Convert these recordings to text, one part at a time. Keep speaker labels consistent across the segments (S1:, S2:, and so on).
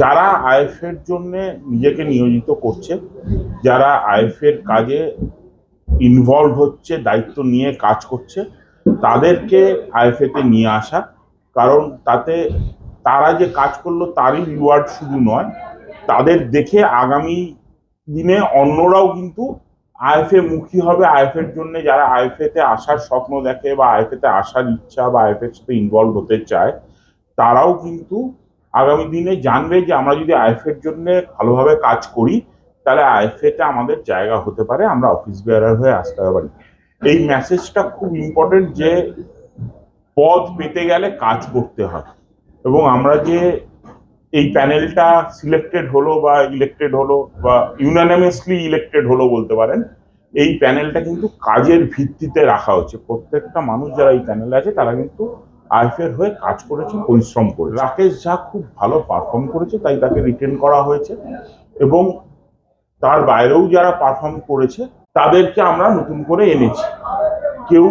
S1: যারা আইএফের জন্য নিজেকে নিয়োজিত করছে, যারা আইএফের কাজে ইনভলভ হচ্ছে, দায়িত্ব নিয়ে কাজ করছে, তাদেরকে আইএফএতে নিয়ে আসা। কারণ তাতে তারা যে কাজ করল তারই রিওয়ার্ড শুধু নয়, তাদের দেখে আগামী দিনে অন্যরাও কিন্তু আইএফএ মুখী হবে। আইএফের জন্য যারা আইএফএতে আসার স্বপ্ন দেখে বা আইএফএতে আসার ইচ্ছা বা আইএফের সাথে ইনভলভ হতে চায়, তারাও কিন্তু আগামী দিনে জানবে যে আমরা যদি আইএফের জন্য ভালোভাবে কাজ করি, তাহলে আইএফএতে আমাদের জায়গা হতে পারে, আমরা অফিস বেয়ারার হয়ে আসতে পারি। এই মেসেজটা খুব ইম্পর্টেন্ট যে পদ পেতে গেলে কাজ করতে হয়। এবং আমরা যে এই প্যানেলটা সিলেক্টেড হলো বা ইলেক্টেড হলো বা ইউনানিমাসলি ইলেক্টেড হলো বলতে পারেন, এই প্যানেলটা কিন্তু কাজের ভিত্তিতে রাখা হচ্ছে। প্রত্যেকটা মানুষ যারা এই প্যানেলে আছে, তারা কিন্তু আইএফের হয়ে কাজ করেছে, পরিশ্রম করে রাকেশ ঝা খুব ভালো পারফর্ম করেছে, তাই তাকে রিটেন করা হয়েছে। এবং তার বাইরেও যারা পারফর্ম করেছে, তাদেরকে আমরা নতুন করে এনেছি। কেউ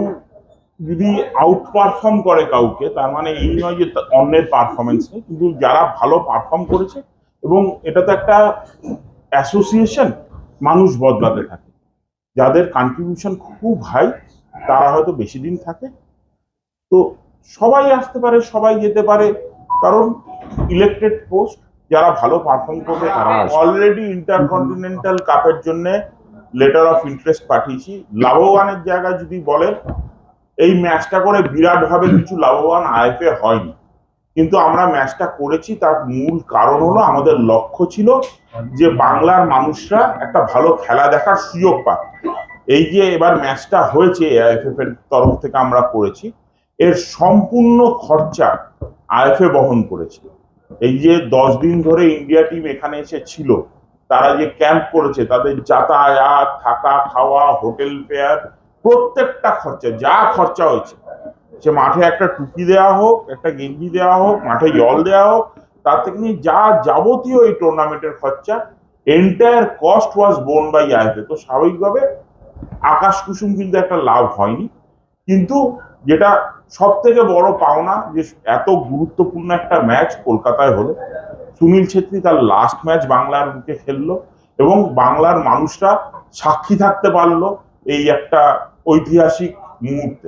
S1: যদি আউট পারফর্ম করে কাউকে, তার মানে এই নয় যে অন্যের পারফরমেন্স নেই, কিন্তু যারা ভালো পারফর্ম করেছে, এবং এটা তো একটা অ্যাসোসিয়েশন মানুষ বদলাতে থাকে। যাদের কন্ট্রিবিউশন খুব হাই তারা হয়তো বেশি দিন থাকে। তো সবাই আসতে পারে সবাই যেতে পারে। কারণ ইলেকটেড পোস্ট যারা ভালো পারফর্ম করবে তারা অলরেডি ইন্টারকন্টিনেন্টাল কাপের জন্য লেটার অফ ইন্টারেস্ট পাঠিয়েছি। লাভবানের জায়গায় যদি বলে এই ম্যাচটা করে বিরাট ভাবে কিছু লাভবান আইএফএ হয়নি। কিন্তু আমরা ম্যাচটা করেছি তার মূল কারণ হলো আমাদের লক্ষ্য ছিল যে বাংলার মানুষরা একটা ভালো খেলা দেখার সুযোগ পাক। এই যে এবার ম্যাচটা হয়েছে আইএফএফ এর তরফ থেকে আমরা করেছি এর সম্পূর্ণ খরচা আইএফএ বহন করেছিল। এই যে দশ দিন ধরে ইন্ডিয়া টিম এখানে এসে ছিল, তারা যে ক্যাম্প করেছে, তাদের যাতায়াত, থাকা, খাওয়া, হোটেল ফেয়ার, প্রত্যেকটা খরচা, যা খরচা হয়েছে, সে মাঠে একটা টুপি দেওয়া হোক, একটা গেঞ্জি দেওয়া হোক, মাঠে জল দেওয়া হোক, তার থেকে নিয়ে যা যাবতীয় এই টুর্নামেন্টের খরচা এন্টায়ার কস্ট ওয়াজ বোন বাই আইএফএ। তো স্বাভাবিকভাবে আকাশ কুসুম কিন্তু একটা লাভ হয়নি। কিন্তু যেটা সব থেকে বড় পাওনা যে এত গুরুত্বপূর্ণ একটা ম্যাচ কলকাতায় হলো। সুনীল ছেত্রী তার লাস্ট ম্যাচ বাংলার বুকে খেললো এবং বাংলার মানুষরা সাক্ষী থাকতে পারল এই একটা ঐতিহাসিক মুহূর্তে।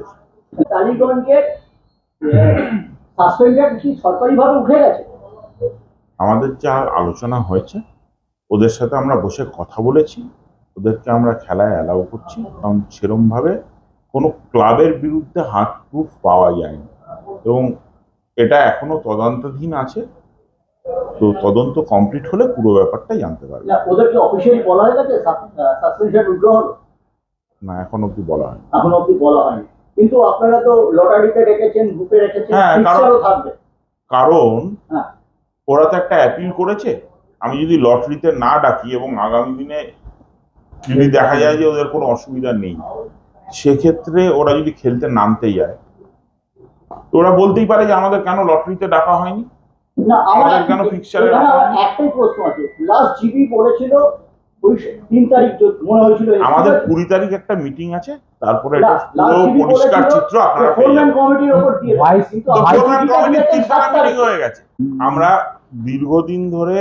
S1: আমাদের যা আলোচনা হয়েছে ওদের সাথে আমরা বসে কথা বলেছি ওদেরকে আমরা খেলায় অ্যালাউ করছি কারণ সেরমভাবে কোনো ক্লাবের বিরুদ্ধে হাত প্রুফ পাওয়া যায়নি। এবং এটা এখনও তদন্তাধীন আছে। তো তদন্ত কমপ্লিট হলে পুরো ব্যাপারটা জানতে পারবে।
S2: না হয়ে
S1: এখন অব্দি বলা হয়নি।
S2: এখন অব্দি বলা হয়নি। কিন্তু আপনারা তো লটারিতে রেখেছেন গ্রুপে রেখেছেন
S1: হ্যাঁ, কারণ-
S2: থাকবে।
S1: কারণ
S2: হ্যাঁ।
S1: ওরা তো একটা অ্যাপিল করেছে। আমি যদি লটারিতে না ডাকি এবং আগামী দিনে যদি দেখা যায় যে ওদের কোনো অসুবিধা নেই সেক্ষেত্রে ওরা যদি খেলতে নামতে যায় তো ওরা বলতেই পারে যে আমাদের কেন লটারিতে ডাকা হয়নি? আমাদের কেন হয়নি?
S2: একটাই প্রশ্ন আছে। লাস্ট জিবি বলেছিল ওই তিন তারিখ যে মনে হয়েছিল
S1: আমাদের কুড়ি তারিখ একটা মিটিং আছে তারপরে এটা পুরো পরিষ্কার চিত্র আপনারা মিটিং হয়ে গেছে। আমরা দীর্ঘদিন ধরে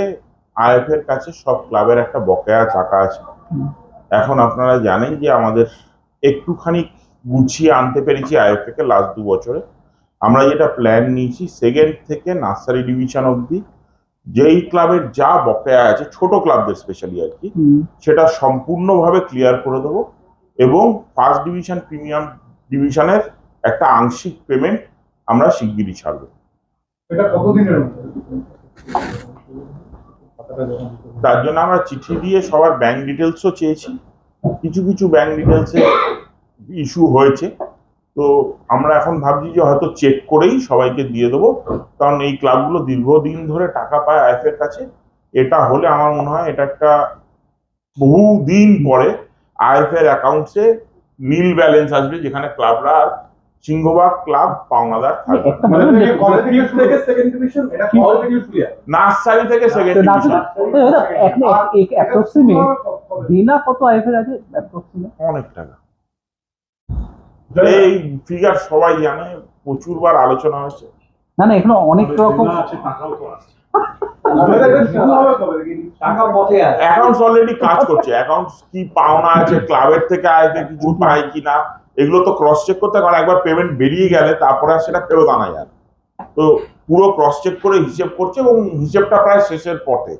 S1: আইএফ এর কাছে সব ক্লাবের একটা বকেয়া টাকা আছে। এখন আপনারা জানেন যে আমাদের একটুখানি গুছিয়ে আনতে পেরেছি আইএফ কে লাস্ট দু বছরে। আমরা যেটা প্ল্যান নিয়েছি সেকেন্ড থেকে নার্সারি ডিভিশন অবধি যেই ক্লাবের যা বকেয়া আছে ছোট ক্লাবদের স্পেশালি আর কি সেটা সম্পূর্ণভাবে ক্লিয়ার করে দেবো এবং ফার্স্ট ডিভিশন প্রিমিয়াম ডিভিশনের একটা আংশিক পেমেন্ট আমরা শিগগিরই ছাড়বো। তার জন্য আমরা চিঠি দিয়ে সবার ব্যাংক ডিটেলসও চেয়েছি। কিছু কিছু ব্যাংক ডিটেলসে ইস্যু হয়েছে তো আমরা এখন ভাবছি যে হয়তো চেক করেই সবাইকে দিয়ে দেবো কারণ এই ক্লাবগুলো দীর্ঘদিন ধরে টাকা পায় আইএফ এর কাছে এটা হলে আমার মনে হয় এটা একটা বহু দিন পরে আইএফ এর অ্যাকাউন্টসে নীল ব্যালেন্স আসবে যেখানে ক্লাবরা আর সিংহবাগ ক্লাব পাওনাদার।
S3: মানে হয়
S1: নার্সারি থেকে সেকেন্ড ডিভিশন
S4: নার্সারি- অ্যাপ্রক্সিমেট দিনা কত আইফের আছে? অ্যাপ্রক্সিমেট
S1: অনেক টাকা। এই ফিগার সবাই জানে প্রচুর বার আলোচনা হয়েছে।
S4: না না এখানে অনেক রকম
S3: আছে টাকাও তো আছে।
S1: অ্যাকাউন্টস অলরেডি কাজ করছে। অ্যাকাউন্টস কি পাওনা আছে ক্লাবের থেকে আয়কে কিছু পায় কিনা এগুলো তো ক্রস চেক করতে কারণ একবার পেমেন্ট বেরিয়ে গেলে তারপরে আর সেটা ফেরত আনা যায়। তো পুরো ক্রস চেক করে হিসেব করছে এবং হিসেবটা প্রায় শেষের পথে।